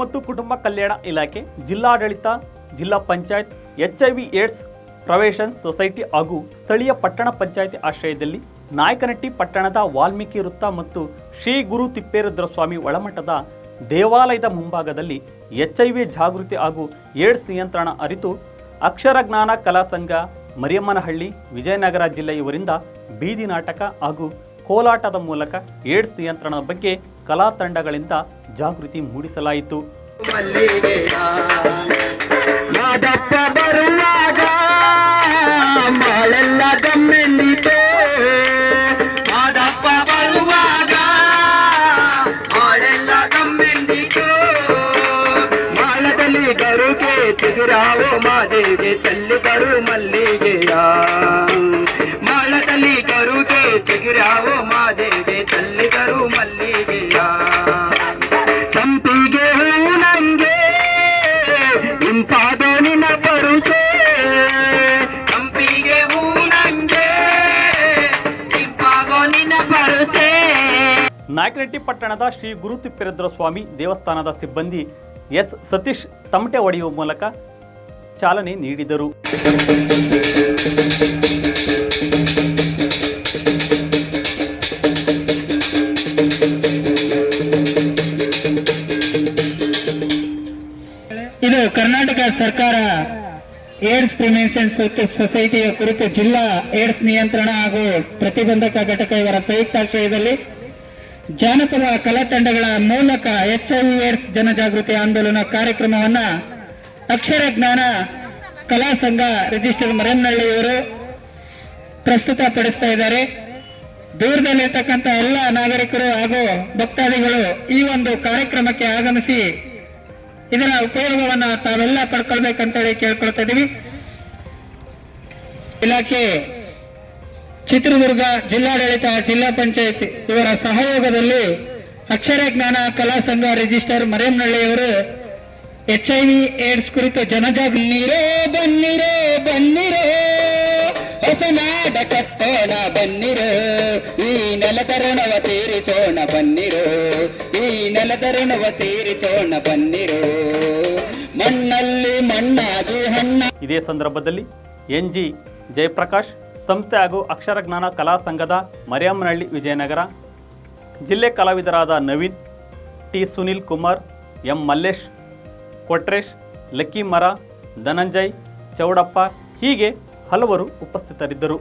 ಮತ್ತು ಕುಟುಂಬ ಕಲ್ಯಾಣ ಇಲಾಖೆ, ಜಿಲ್ಲಾಡಳಿತ, ಜಿಲ್ಲಾ panchayat H I V AIDS preventions society ಹಾಗೂ ಸ್ಥಳೀಯ ಪಟ್ಟಣ ಪಂಚಾಯಿತಿ ಆಶ್ರಯದಲ್ಲಿ ನಾಯಕನಟ್ಟಿ ಪಟ್ಟಣದ ವಾಲ್ಮೀಕಿ ವೃತ್ತ ಮತ್ತು ಶ್ರೀ ಗುರು ತಿಪ್ಪೇರುದ್ರ ಸ್ವಾಮಿ ಒಳಮಠದ ದೇವಾಲಯದ ಮುಂಭಾಗದಲ್ಲಿ ಎಚ್ ಐ ವಿ ಜಾಗೃತಿ ಹಾಗೂ ಏಡ್ಸ್ ನಿಯಂತ್ರಣ ಅರಿತು ಅಕ್ಷರ ಜ್ಞಾನ ಕಲಾ ಸಂಘ, ಮರಿಯಮ್ಮನಹಳ್ಳಿ, ವಿಜಯನಗರ ಜಿಲ್ಲೆ ಇವರಿಂದ ಬೀದಿ ನಾಟಕ ಹಾಗೂ ಕೋಲಾಟದ ಮೂಲಕ ಏಡ್ಸ್ ನಿಯಂತ್ರಣದ ಬಗ್ಗೆ ಕಲಾ ತಂಡಗಳಿಂದ ಜಾಗೃತಿ ಮೂಡಿಸಲಾಯಿತು. ಚಿಗುರಾವು ಮಾದೇವಿಗೆ ಚೆಲ್ಲಿದರು ಮಲ್ಲಿಗೆಯ. ಮಾಳದಲ್ಲಿ ಗರುಗೆ ಚಿಗುರಾವೋ ಮಾದೇವಿಗೆ ನಾಯಕನಟ್ಟಿ ಪಟ್ಟಣದ ಶ್ರೀ ಗುರು ತಿಪ್ಪೇರುದ್ರ ಸ್ವಾಮಿ ದೇವಸ್ಥಾನದ ಸಿಬ್ಬಂದಿ ಎಸ್ ಸತೀಶ್ ತಮಟೆ ಒಡೆಯುವ ಮೂಲಕ ಚಾಲನೆ ನೀಡಿದರು. ಇದು ಕರ್ನಾಟಕ ಸರ್ಕಾರ ಏಡ್ಸ್ ಪ್ರಿವೆನ್ಷನ್ ಸೊಸೈಟಿಯ ಕುರಿತು ಜಿಲ್ಲಾ ಏಡ್ಸ್ ನಿಯಂತ್ರಣ ಹಾಗೂ ಪ್ರತಿಬಂಧಕ ಘಟಕ ಇವರ ಸಂಯುಕ್ತಾಶ್ರಯದಲ್ಲಿ ಜಾನಪದ ಕಲಾ ತಂಡಗಳ ಮೂಲಕ ಐ ಏಡ್ಸ್ ಜನಜಾಗೃತಿ ಆಂದೋಲನ ಕಾರ್ಯಕ್ರಮವನ್ನ ಅಕ್ಷರ ಜ್ಞಾನ ಕಲಾ ಸಂಘ ರಿಜಿಸ್ಟರ್ ಪ್ರಸ್ತುತ ಪಡಿಸ್ತಾ ಇದ್ದಾರೆ. ದೂರದಲ್ಲಿರ್ತಕ್ಕಂಥ ಎಲ್ಲ ನಾಗರಿಕರು ಹಾಗೂ ಭಕ್ತಾದಿಗಳು ಈ ಒಂದು ಕಾರ್ಯಕ್ರಮಕ್ಕೆ ಆಗಮಿಸಿ ಇದರ ಉಪಯೋಗವನ್ನು ತಾವೆಲ್ಲ ಪಡ್ಕೊಳ್ಬೇಕಂತೇಳಿ ಕೇಳ್ಕೊಳ್ತಾ ಇದ್ದೀವಿ ಇಲಾಖೆ ಚಿತ್ರದುರ್ಗ ಜಿಲ್ಲಾಡಳಿತ ಜಿಲ್ಲಾ ಪಂಚಾಯತ್ ಇವರ ಸಹಯೋಗದಲ್ಲಿ ಅಕ್ಷರ ಜ್ಞಾನ ಕಲಾ ಸಂಘ ರಿಜಿಸ್ಟರ್ ಮರೇಮನಹಳ್ಳಿಯವರು ಎಚ್ ಐ ವಿ ಏಡ್ಸ್ ಕುರಿತು ಜನಜಾಗೃತಿರೋ ಬನ್ನಿರೋ ಬನ್ನಿರೋ ಹೊಸ ನಾಡ ಕಟ್ಟೋಣ ಬನ್ನಿರೋ ಈ ನೆಲತರಣವ ತೀರಿಸೋಣ ಬನ್ನಿರೋ ಈ ನೆಲತರಣವ ತೀರಿಸೋಣ ಬನ್ನಿರೋ. ಮಣ್ಣಲ್ಲಿ ಮಣ್ಣಾಗಿ ಹಣ್ಣ ಇದೇ ಸಂದರ್ಭದಲ್ಲಿ ಎನ್ ಜಿ ಜಯಪ್ರಕಾಶ್, ಸಂಸ್ಥೆ ಹಾಗೂ ಅಕ್ಷರ ಜ್ಞಾನ ಕಲಾ ಸಂಘದ ಮರಿಯಮ್ಮನಹಳ್ಳಿ ವಿಜಯನಗರ. ಜಿಲ್ಲೆ ಕಲಾವಿದರಾದ Naveen, T Sunil Kumar, M Mallesh, Kotresh, lucky ಮರ, ಧನಂಜಯ್, ಚೌಡಪ್ಪ ಹೀಗೆ ಹಲವರು ಉಪಸ್ಥಿತರಿದ್ದರು.